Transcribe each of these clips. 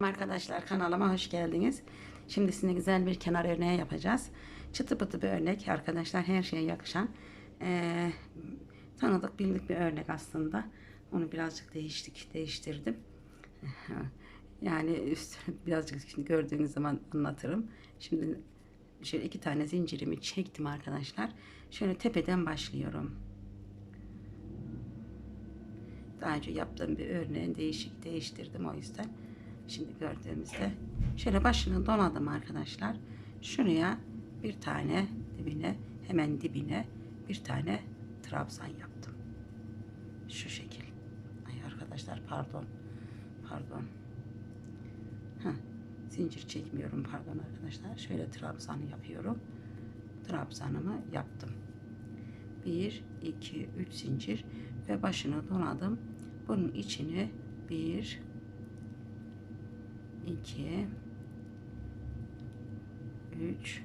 Arkadaşlar kanalıma hoş geldiniz. Şimdi size güzel bir kenar örneği yapacağız. Çıtı pıtı bir örnek arkadaşlar her şeye yakışan eee, tanıdık bildik bir örnek aslında. Onu birazcık değiştik değiştirdim. Yani üst, birazcık gördüğünüz zaman anlatırım. Şimdi şöyle iki tane zincirimi çektim arkadaşlar. Şöyle tepeden başlıyorum. Daha önce yaptığım bir örneğin değişik değiştirdim o yüzden. Şimdi gördüğümüzde şöyle başını donadım arkadaşlar. Şuraya bir tane dibine hemen dibine bir tane trabzan yaptım. Şu şekil. Ay arkadaşlar pardon. Pardon. Heh, zincir çekmiyorum pardon arkadaşlar. Şöyle trabzanı yapıyorum. Trabzanımı yaptım. 1, 2, 3 zincir ve başını donadım. Bunun içine 1, 2, 3,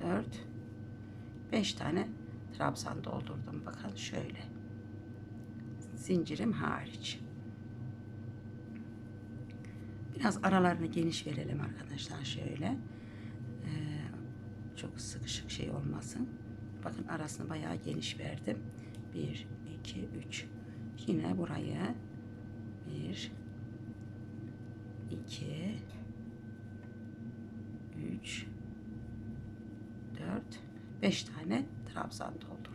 4, 5 tane trabzan doldurdum. Bakın şöyle. Zincirim hariç. Biraz aralarını geniş verelim arkadaşlar şöyle. Ee, çok sıkışık şey olmasın. Bakın arasını bayağı geniş verdim. 1, 2, 3. Yine burayı 1, 2, 3, 4, 5 tane trabzan doldurdum.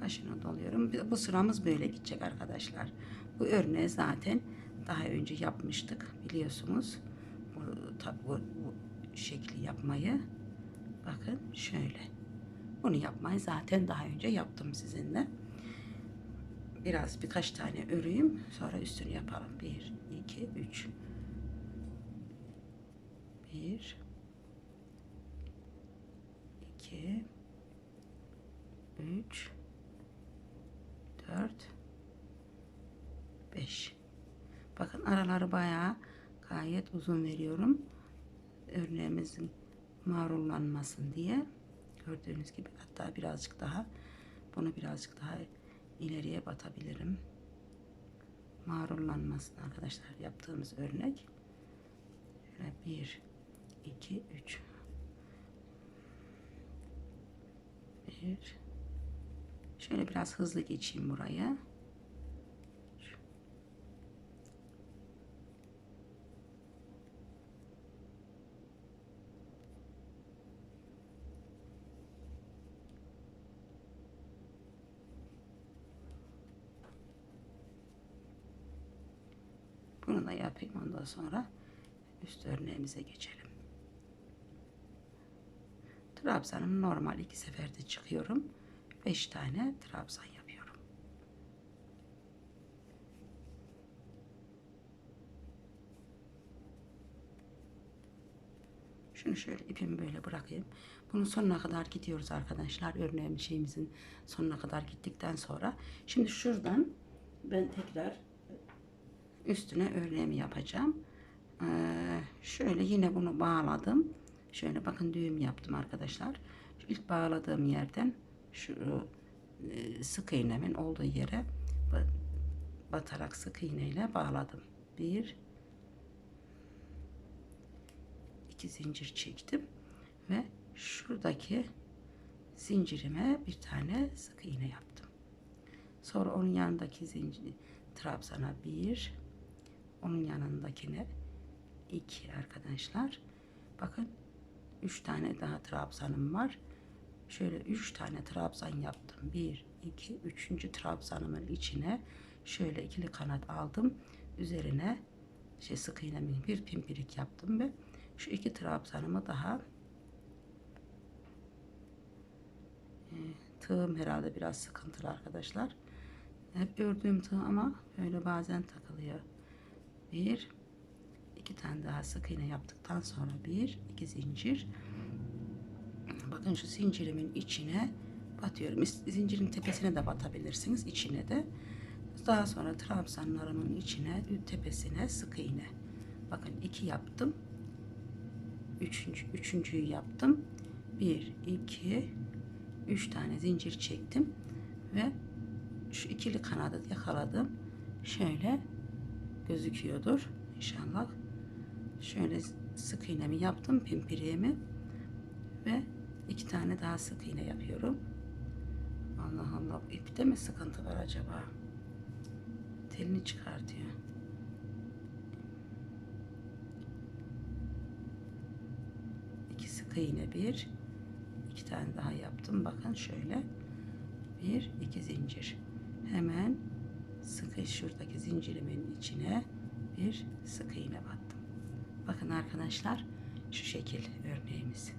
Başına doluyorum. Bu sıramız böyle gidecek arkadaşlar. Bu örneği zaten daha önce yapmıştık biliyorsunuz. Bu, bu, bu şekli yapmayı. Bakın şöyle. Bunu yapmayı zaten daha önce yaptım sizinle. Biraz birkaç tane öreyim. Sonra üstünü yapalım. 1, 2, 3. 1 2 3 4 5 Bakın araları bayağı gayet uzun veriyorum. Örneğimizin marullanmasın diye. Gördüğünüz gibi hatta birazcık daha bunu birazcık daha ileriye batabilirim. Marullanmasın arkadaşlar yaptığımız örnek. Şöyle 1 2 3 1 Şöyle biraz hızlı geçeyim buraya. Bunu da yapayım ondan sonra üst örneğimize geçelim. Trabzanım normal iki seferde çıkıyorum. Beş tane trabzan yapıyorum. Şunu şöyle ipimi böyle bırakayım. Bunun sonuna kadar gidiyoruz arkadaşlar. Örneğin şeyimizin sonuna kadar gittikten sonra. Şimdi şuradan ben tekrar üstüne örneğimi yapacağım. Ee, şöyle yine bunu bağladım. Şöyle bakın düğüm yaptım arkadaşlar. Şu ilk bağladığım yerden şu e, sık iğnemin olduğu yere batarak sık iğneyle bağladım. Bir iki zincir çektim ve şuradaki zincirime bir tane sık iğne yaptım. Sonra onun yanındaki zincir trabzana bir onun yanındakine iki arkadaşlar. Bakın üç tane daha trabzanım var. Şöyle üç tane trabzan yaptım. Bir, iki, üçüncü trabzanımın içine şöyle ikili kanat aldım. Üzerine şey sık iğnemin bir pimpirik yaptım ve şu iki trabzanımı daha e, tığım herhalde biraz sıkıntılı arkadaşlar. Hep ördüğüm tığ ama böyle bazen takılıyor. Bir, iki tane daha sık iğne yaptıktan sonra bir, iki zincir. Bakın şu zincirimin içine batıyorum. Zincirin tepesine de batabilirsiniz, içine de. Daha sonra trabzanlarımın içine, tepesine sık iğne. Bakın iki yaptım. Üçüncü, üçüncüyü yaptım. Bir, iki, üç tane zincir çektim ve şu ikili kanadı yakaladım. Şöyle gözüküyordur inşallah. Şöyle sık iğnemi yaptım pimpiriğimi ve iki tane daha sık iğne yapıyorum. Allah Allah ipte mi sıkıntı var acaba? Telini çıkartıyor. İki sık iğne bir. iki tane daha yaptım. Bakın şöyle. Bir, iki zincir. Hemen sıkı şuradaki zincirimin içine bir sık iğne battım. Bakın arkadaşlar şu şekil örneğimiz.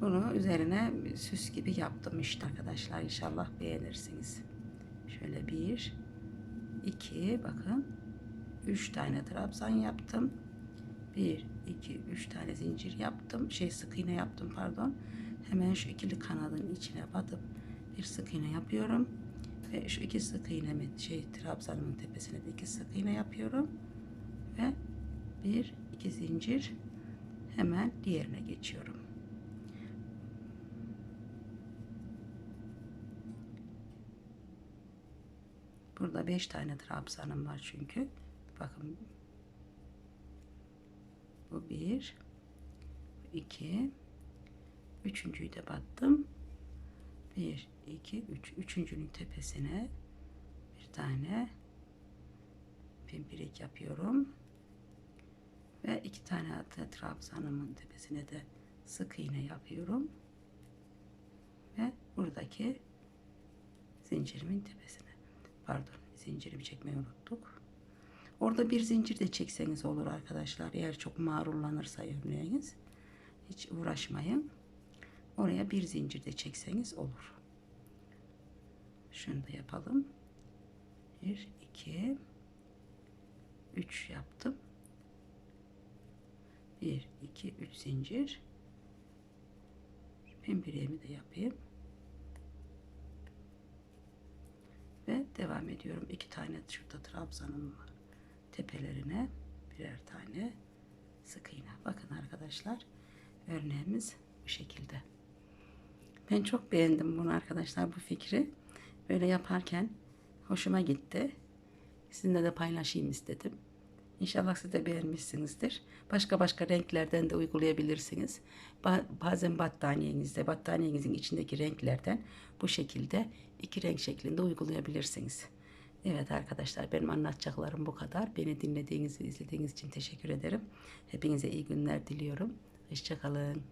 Bunu üzerine süs gibi yaptım işte arkadaşlar. İnşallah beğenirsiniz. Şöyle bir, iki, bakın. Üç tane trabzan yaptım. Bir, iki, üç tane zincir yaptım. Şey sık iğne yaptım pardon. Hemen şu ikili kanadın içine batıp bir sık iğne yapıyorum. Ve şu iki sık iğnemi şey trabzanımın tepesine de iki sık iğne yapıyorum. Ve bir, iki zincir hemen diğerine geçiyorum. Burada beş tane trabzanım var çünkü. Bakın. Bu bir. Bu iki. Üçüncüyü de battım. Bir, iki, üç. Üçüncünün tepesine bir tane pimpirik yapıyorum. Ve iki tane hatta trabzanımın tepesine de sık iğne yapıyorum. Ve buradaki zincirimin tepesine. Pardon zincirimi çekmeyi unuttuk. Orada bir zincir de çekseniz olur arkadaşlar. Eğer çok mağrurlanırsa örneğiniz. Hiç uğraşmayın. Oraya bir zincir de çekseniz olur. Şunu da yapalım. Bir, iki, üç yaptım. Bir, iki, üç zincir. Pimpiremi de yapayım. Ve devam ediyorum. İki tane şurada trabzanım var. Tepelerine birer tane sık iğne. Bakın arkadaşlar örneğimiz bu şekilde. Ben çok beğendim bunu arkadaşlar bu fikri. Böyle yaparken hoşuma gitti. Sizinle de paylaşayım istedim. İnşallah siz de beğenmişsinizdir. Başka başka renklerden de uygulayabilirsiniz. Ba- bazen battaniyenizde, battaniyenizin içindeki renklerden bu şekilde iki renk şeklinde uygulayabilirsiniz. Evet arkadaşlar benim anlatacaklarım bu kadar. Beni dinlediğiniz ve izlediğiniz için teşekkür ederim. Hepinize iyi günler diliyorum. Hoşçakalın.